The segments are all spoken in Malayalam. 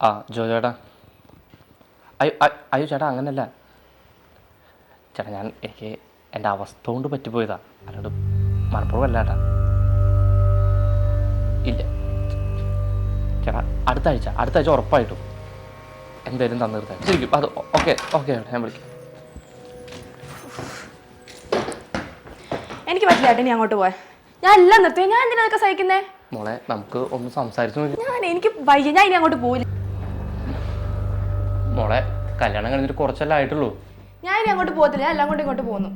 ആ ജോ ചേട്ടാ. അയ്യോ അയ്യോ ചേട്ടാ അങ്ങനല്ല. ചേട്ടാ ഞാൻ എനിക്ക് എന്റെ അവസ്ഥ കൊണ്ട് പറ്റിപ്പോയതാ. അല്ലാണ്ട് മനപ്പുറം അല്ല ചേട്ടാ. ഇല്ല. ചേട്ടാ അടുത്ത ആഴ്ച അടുത്ത ആഴ്ച ഉറപ്പായിട്ടും എന്തായാലും തന്നു തീർത്താൽ ശരിക്കും അത് ഓക്കെ ഓക്കെ ചേട്ടാ ഞാൻ വിളിക്കാം. എനിക്ക് പറ്റില്ല ഏട്ടാ അങ്ങോട്ട് പോയ. ഞാൻ എല്ലാം നിർത്തി. ഞാൻ എന്തിനാ സഹിക്കുന്നേ? മോളെ നമുക്ക് ഒന്ന് സംസാരിച്ചു ഞാൻ എനിക്ക് വയ്യ. ഞാൻ ഇനി അങ്ങോട്ട് പോയില്ല മോളെ കല്യാണം കഴിഞ്ഞിട്ട് കുറച്ചല്ലേ ആയിട്ടുള്ളൂ. ഞാൻ ഇനി അങ്ങോട്ട് പോകത്തില്ല. ഞാൻ എല്ലാം കൊണ്ട് ഇങ്ങോട്ട് പോകുന്നു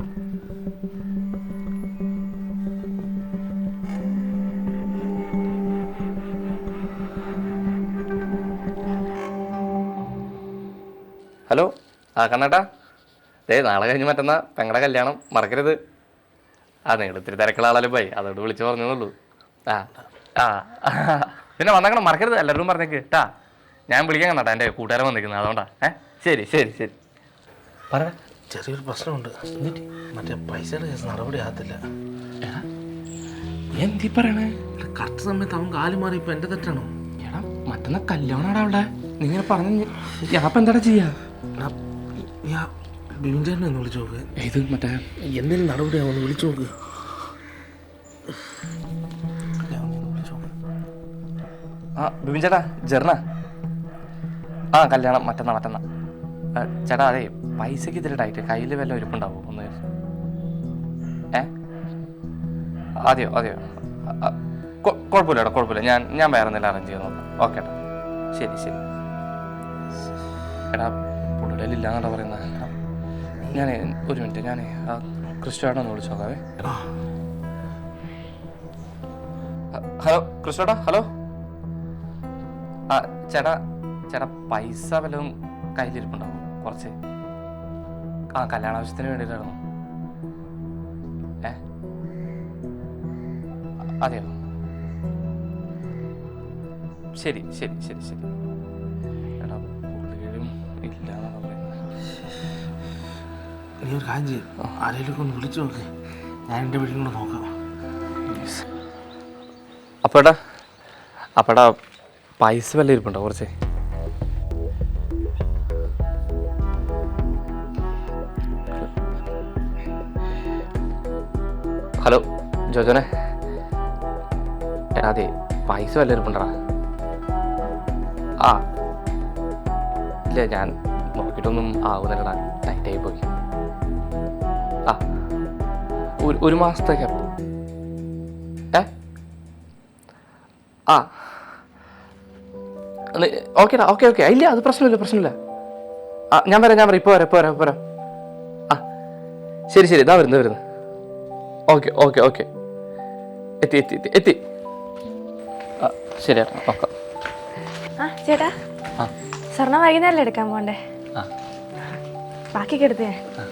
ഹലോ. ആ കണ്ണേട്ടാ. ദേ നാളെ കഴിഞ്ഞ് മറ്റന്നാ പെങ്ങളുടെ കല്യാണം. മറക്കരുത്. ആ നിങ്ങൾ ഇത്തിരി തിരക്കുള്ള ആളല്ലേ പോയി. അതോട് വിളിച്ചു പറഞ്ഞോളൂ ആ ആ. പിന്നെ വന്നേക്കണം. മറക്കരുത്. എല്ലാവരും പറഞ്ഞേക്ക്. ട്ടാ. ഞാൻ വിളിക്കാൻ കണ്ടാ എന്റെ കൂട്ടുകാരൻ വന്നിരിക്കുന്നത് അതുകൊണ്ടാ. ഏ? ശരി ശരി ശരി. പറ. ചെറിയൊരു പ്രശ്നമുണ്ട്. മറ്റേ പൈസയുടെ കേസ് നടപടി ആകത്തില്ല. എന്തി പറയണേ? കറക്റ്റ് സമയത്ത് അവൻ കാൽ മാറി ഇപ്പൊ എന്റെ തെറ്റാണോ? എടാ മറ്റന്ന കല്യാണാടാ അവിടെ നിങ്ങൾ പറഞ്ഞു ഞാനപ്പ അപ്പം എന്താടാ ചെയ്യാ? ബിബിൻചേട്ടനെ ഒന്ന് വിളിച്ചു നോക്ക്. ഇത് മറ്റേ? എന്തെങ്കിലും നടപടിയാവും ഒന്ന് വിളിച്ചു നോക്ക്. അല്ല, ഒന്ന് വിളിച്ചു നോക്ക്. ആ ബിബിൻ ചേട്ടാ ജെർണ. ആ കല്യാണം മറ്റന്നാ മറ്റന്നാ ചേട്ടാ അതെ പൈസക്ക് ഇതിൽ ടൈറ്റ് കയ്യിൽ വല്ലതും ഇരിപ്പുണ്ടാവോ ഒന്ന് ഏ? അതെയോ അതെയോ. കുഴപ്പമില്ല ചേട്ടാ കുഴപ്പമില്ല. ഞാൻ ഞാൻ വേറെ എന്തെങ്കിലും അറേഞ്ച് ചെയ്ത് നോക്കാം. ഓക്കെ ഏട്ടാ ശരി ശരി. എടാ പുള്ളിയുടെ ഇല്ലാന്നാ പറയുന്നത് ഞാൻ ഒരു മിനിറ്റ് ഞാൻ ആ ക്രിസ്റ്റോടെ ഒന്ന് വിളിച്ചു നോക്കാവേ. ഹലോ ക്രിസ്റ്റോട്ടാ ഹലോ. ആ ചേട്ടാ ചേട്ടാ പൈസ വല്ലതും കയ്യിലിരിപ്പുണ്ടാവും. കുറച്ച്. ആ കല്യാണ ആവശ്യത്തിന് വേണ്ടിയിട്ടായിരുന്നു. ഏ? അതെയോ? ശരി ശരി ശരി ശരി. എടാ പുള്ളിയും ഇല്ല എന്നാണ് പറയുന്നത്. നീ ഒരു കാര്യം ചെയ്യും. ആരെങ്കിലും ഒന്ന് വിളിച്ചു നോക്ക്. ഞാൻ എന്റെ വീട്ടിൽ കൂടെ നോക്കാം. അപ്പടാ അപ്പടാ പൈസ വല്ല ഇരിപ്പുണ്ടോ കുറച്ച്? ഹലോ ജോജോനെ. അതെ പൈസ വല്ല ഇരിപ്പുണ്ടടാ ആ. ഇല്ല ഞാൻ നോക്കിയിട്ടൊന്നും ആവുന്നില്ലടാ. ടൈറ്റായി പോയി. ആ. ഒരു ഒരു മാസത്തേക്ക് ഏ? ആ. ഓക്കേടാ ഓക്കെ ഓക്കെ ഇല്ല അത് പ്രശ്നമില്ല പ്രശ്നമില്ല. ആ ഞാൻ വരാം ഞാൻ വരാം. ഇപ്പോൾ വരാം ഇപ്പോൾ വരാം ഇപ്പോൾ വരാം. ആ. ശരി ശരി. ഇതാ വരുന്നത് വരുന്നത് ഓക്കെ ഓക്കെ ഓക്കെ. എത്തി എത്തി എത്തി എത്തി. ആ ശരി ഓക്കെ ആ ചേട്ടാ. ആ. സ്വർണം വൈകുന്നേരല്ലേ എടുക്കാൻ പോണ്ടേ ആ. ബാക്കിയൊക്കെ എടുത്ത്. ഞാൻ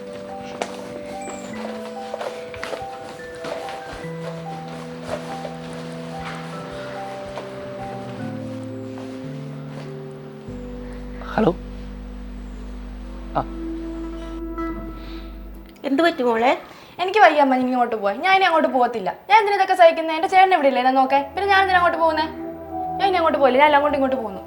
ഹലോ. ആ. എന്ത് പറ്റി മോളെ? എനിക്ക് വയ്യ അമ്മ ഇനി പോയി ഞാൻ ഇനി അങ്ങോട്ട് പോകത്തില്ല. ഞാൻ എന്തിനാ ഇതൊക്കെ സഹിക്കുന്നത് എന്റെ ചേട്ടൻ എവിടെ ഇല്ലേ നോക്കേ. പിന്നെ ഞാൻ എന്തിനാ അങ്ങോട്ട് പോകുന്നത് ഞാൻ ഇനി അങ്ങോട്ട് പോയില്ല. ഞാൻ എല്ലാം കൊണ്ട് ഇങ്ങോട്ട് പോകുന്നു.